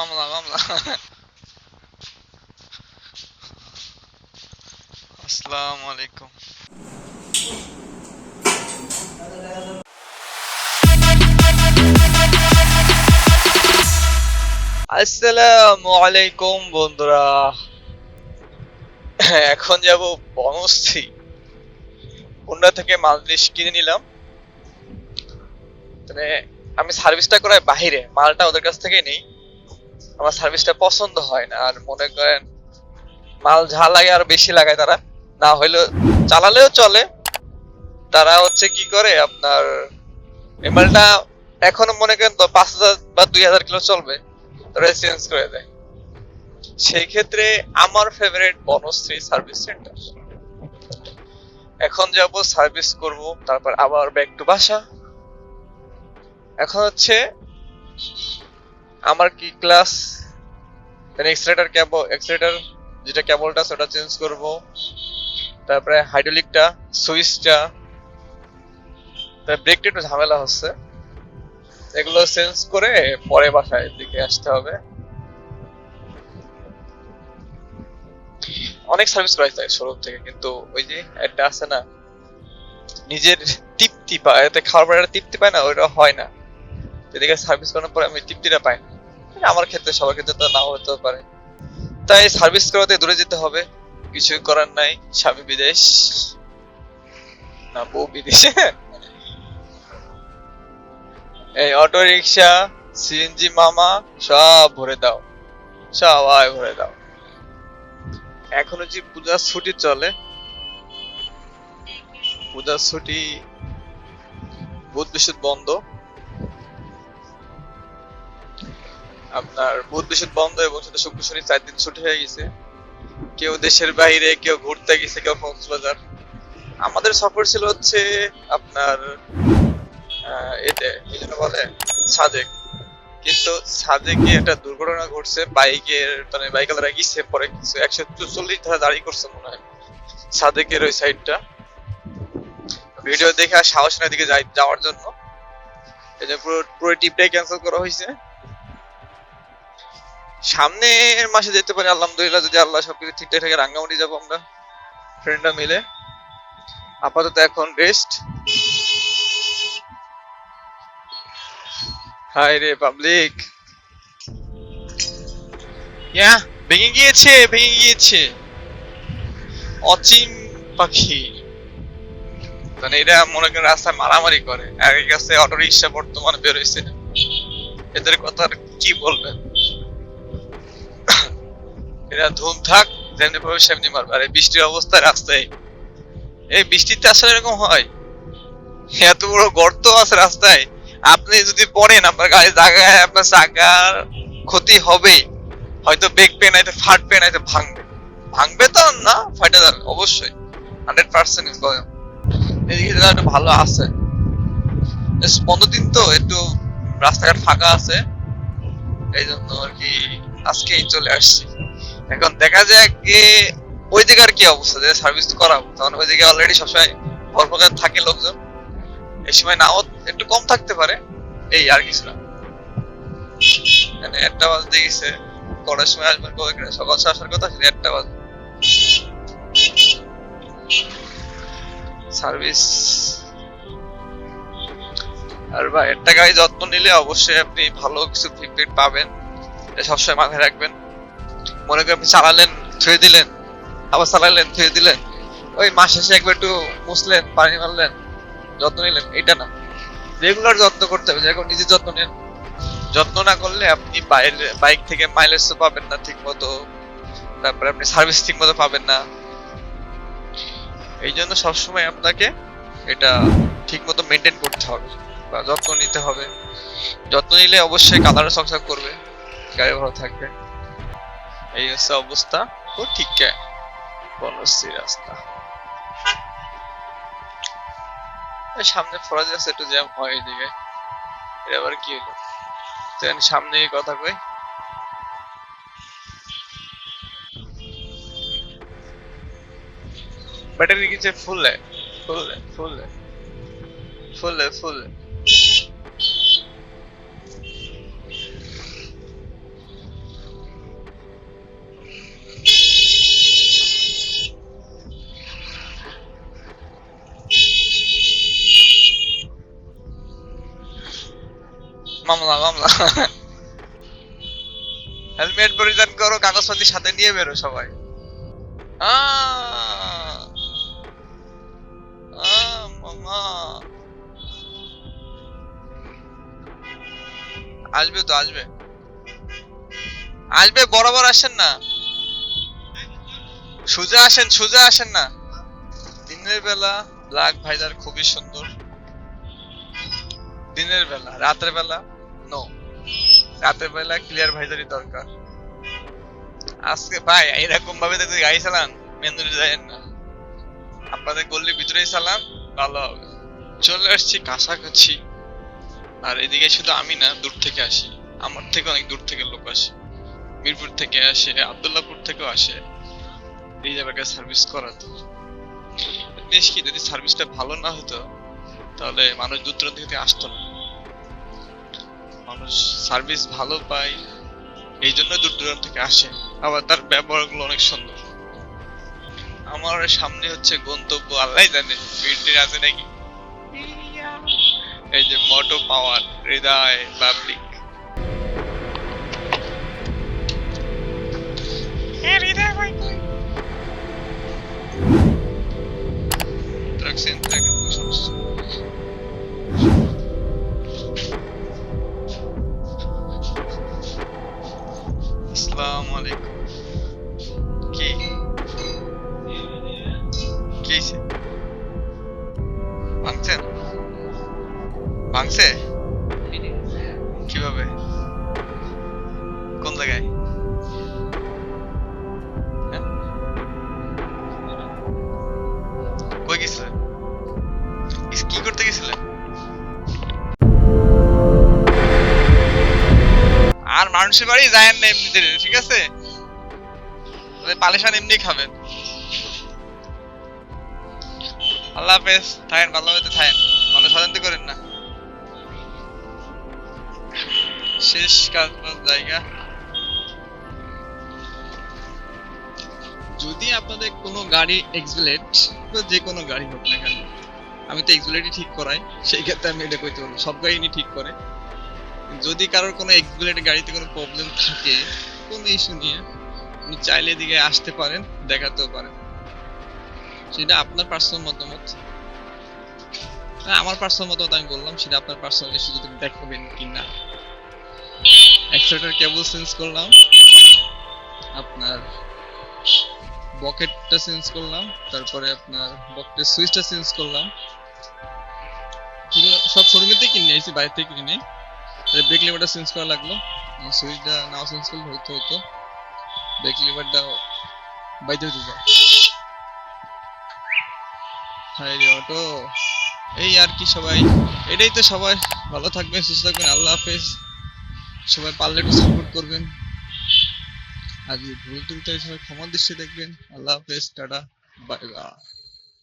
মামলা মামলা আসসালামু আলাইকুম আসসালামু আলাইকুম বন্ধুরা। এখন যাব বনশ্রী। হুন্ডা থেকে মালজিনিস কিনে নিলাম। মানে আমি সার্ভিসটা করাই বাহিরে, মালটা ওদের কাছ থেকে নেই। আমার সার্ভিসটা পছন্দ হয় না। আর মনে করেন, মাল ঝাল লাগে আর বেশি লাগায় তারা। না হইলেও চালালেও চলে। তারা হচ্ছে কি করে আপনার, এই মালটা এখনও মনে করেন তো পাঁচ হাজার বা দুই হাজার কিলো চলবে। তারা চেঞ্জ করে দেয়। সেই ক্ষেত্রে আমার ফেভারিট বনশ্রী সার্ভিস সেন্টার এখন যাব সার্ভিস করব, তারপর আবার ব্যাক টু বাসা। এখন হচ্ছে আমার কি ক্লাস এক্সিলেটর কেবল এক্সিলেটর যেটা কেবলটা সেটা চেঞ্জ করব। তারপরে হাইড্রোলিকটা সুইচটা তারপরে ব্রেকটা একটু ঝামেলা হচ্ছে। এগুলো চেঞ্জ করে পরে বাসায় দিকে আসতে হবে। অনেক সার্ভিস করাই যায় শোরুম থেকে, কিন্তু ওই যে একটা আছে না, নিজের তৃপ্তি পায়। এতে খাওয়ার পরে তৃপ্তি পায় না, ওইটা হয় না। এদিকে সার্ভিস করার পরে আমি তৃপ্তিটা পাই না। আমার ক্ষেত্রে সবার ক্ষেত্রে তো নাও হতে পারে। তাই সার্ভিস করাতে দূরে যেতে হবে। কিছু করার নাই, স্বামী বিদেশ। না, বউ বিদেশে। এই অটো রিক্সা সিএনজি মামা, সব ভরে দাও। সবাই ভরে দাও। এখনও যে পূজার ছুটি চলে পূজার ছুটি বুধ বিশুদ্ধ বন্ধ। আপনার বুধ বৃহস্পতি বন্ধ এবং সাথে শুক্র শনি চার দিন ছুটি হয়ে গেছে। কেউ দেশের বাইরে, কেউ ঘুরতে গেছে, কেউ কক্সবাজার। আমাদের সফর ছিল হচ্ছে আপনার এতে বলে সাজেক কিন্তু সাজেকে একটা দুর্ঘটনা ঘটছে বাইকের মানে বাইকালারা গিয়েছে পরে কিছু একশো চল্লিশ ধারা দাঁড়িয়ে করছে মনে হয়, সাদেকের ওই সাইডটা। ভিডিও দেখে আর সাহস না দিকে যাওয়ার জন্য। এই যে পুরো পুরো টিপটাই ক্যান্সেল করা হয়েছে। সামনের মাসে যেতে পারি, আলহামদুলিল্লাহ, যদি আল্লাহ সবকিছু ঠিকঠাক থাকে, রাঙ্গামাটি যাব আমরা ফ্রেন্ডরা মিলে। আপাতত এখন রেস্ট হাই রে পাবলিক ইয়া, ভেঙে গিয়েছে ভেঙে গিয়েছে। অচিন পাখি। মানে এটা মনে করেন রাস্তায় মারামারি করে। আগে কাছে অটো রিক্সা বর্তমানে বের হয়েছে এদের কথা আর কি বলবেন? এরা ধুম থাক যেমনি পাবে সেমনি মারবে। আর বৃষ্টির অবস্থায় রাস্তায়। এই বৃষ্টিতে আসলে এরকম হয়। এত বড় গর্ত আছে রাস্তায়। আপনি যদি পড়েন, আপনার গাড়ি জায়গায় আপনার চাকার ক্ষতি হবে। হয়তো বেগবে নয়তো ফাটবে নয়তো ভাঙবে। ভাঙবে তো না ফাটে যাবে, অবশ্যই। হান্ড্রেড পার্সেন্ট এদিকে একটু ভালো আছে। দিন তো একটু রাস্তাঘাট ফাঁকা আছে। এই জন্য আর কি আজকেই চলে আসছি। এখন দেখা যাক যে ওই জায়গার কি অবস্থা, যে সার্ভিস করাবো। তখন ওই জায়গায় অলরেডি সবসময় ভরপুর থাকে লোকজন। এই সময় নাও একটু কম থাকতে পারে, এই আর কিছু না। মানে একটা বাজতে গেছে, কটার সময় আসবেন সকাল আসার কথা, সেটা একটা বাজে সার্ভিস আর ভাই, একটা গাড়ি যত্ন নিলে অবশ্যই আপনি ভালো কিছু ফিডব্যাক পাবেন। সবসময় মাথায় রাখবেন। মনে করেন চালালেন, থুয়ে দিলেন, আবার চালালেন, থুয়ে দিলেন। ওই মাস শেষে একবার একটু মুছলেন, পানি মারলেন, যত্ন নিলেন এটা না। রেগুলার যত্ন করতে হবে, যেরকম নিজে যত্ন নেন। যত্ন না করলে আপনি বাইক থেকে মাইলেজ তো পাবেন না ঠিক মতো তারপরে আপনি সার্ভিস ঠিক মতো পাবেন না। এই জন্য সবসময় আপনাকে এটা ঠিক মতো মেনটেন করতে হবে, বা যত্ন নিতে হবে। যত্ন নিলে অবশ্যই কালার সংসার করবে গাড়ি ভালো থাকবে। এই হচ্ছে অবস্থা। ও, ঠিক বনশ্রী রাস্তা। সামনে ফরাজ আছে, একটু জ্যাম হয় এদিকে। এবার কি হলো? তো সামনে কথা কই। ব্যাটারি কিছু ফুলে ফুলে ফুলে ফুলে ফুলে মামলা মামলা। হেলমেট পরিধান করো, কাগজপাতি সাথে নিয়ে বেরো সবাই। আসবে তো, আসবে। আসবে, বরাবর আসেন না। সোজা আসেন সোজা আসেন না। দিনের বেলা ব্ল্যাক ভাইজার খুবই সুন্দর। দিনের বেলা, রাতের বেলা। নো রাতের বেলা ক্লিয়ার ভাইজারই দরকার। আজকে ভাই এরকম ভাবে যদি গাড়ি চালান মেন্দুরি যায়েন না। আপনাদের গল্লির ভিতরেই চালান, ভালো হবে। চলে আসছি কাছাকাছি। আর এদিকে শুধু আমি না, দূর থেকে আসি। আমার থেকে অনেক দূর থেকে লোক আসে। মিরপুর থেকে আসে আবদুল্লাপুর থেকেও আসে। এই জায়গাটা সার্ভিস করাতে বেশ কি, যদি সার্ভিসটা ভালো না হতো, তাহলে মানুষ দূর দূরান্ত থেকে আসতো না। মানুষ সার্ভিস ভালো পায় এই জন্য দূর দূরান্ত থেকে আসে। আবার তার ব্যবহারগুলো অনেক সুন্দর। আমার সামনে হচ্ছে গন্তব্য আল্লাহ জানে ভিড় আছে নাকি? এই যে মোটো পাওয়ার হৃদয় পাবলিক ট্রাক সমস্যা আসসালামু আলাইকুম। কি? কি ভাঙছে? ভাঙছে? কীভাবে? কোন জায়গায়? মানুষের বাড়ি যায় না এমনিতে ঠিক আছে? ওই পালিশান এমনি খাবেন। আল্লাহ হাফেজ, থাকেন ভালোভাবে থাকেন। ভালো সাজান্তি করেন না। শেষ কাজ জায়গা। যদি আপনাদের কোনো গাড়ি এক্সবিলেট বা যে কোনো গাড়ি হোক না কেন, আমি তো এক্সবিলেটই ঠিক করাই, সেই ক্ষেত্রে আমি এটা কইতে পারব সব গাড়ি ঠিক করে। যদি কারোর কোনো এক্সবিলেট গাড়িতে কোনো প্রবলেম থাকে কোনো ইস্যু নিয়ে আপনি চাইলে এদিকে আসতে পারেন দেখাতেও পারেন। সেটা আপনার পার্সোনাল মতামত। হ্যাঁ, আমার পার্সোনাল মতামত আমি বললাম সেটা আপনার পার্সোনাল ইস্যু যদি দেখাবেন কি না এক্সট্রাটার কেবল চেঞ্জ করলাম। আপনার বকেটটা চেঞ্জ করলাম তারপরে আপনার বকেটের সুইচটা চেঞ্জ করলাম। সব শোরুমেতে কিনে এসেছি বাইরে থেকে কিনে ব্রেক লিভারটা চেঞ্জ করা লাগল। সুইচটা নাও চেঞ্জ করলে হইতো হইতো ব্রেক লিভারটা বাইতে হইতে যায় হাই রে অটো। এই আর কি সবাই। এটাই তো সবাই। ভালো থাকবেন, সুস্থ থাকবেন। আল্লাহ হাফেজ। সবাই পারলে একটু সাপোর্ট করবেন। আর যদি ভুল ত্রুটি সবাই ক্ষমার দৃষ্টি দেখবেন। আল্লাহ হাফেজ, টাটা বাই বাই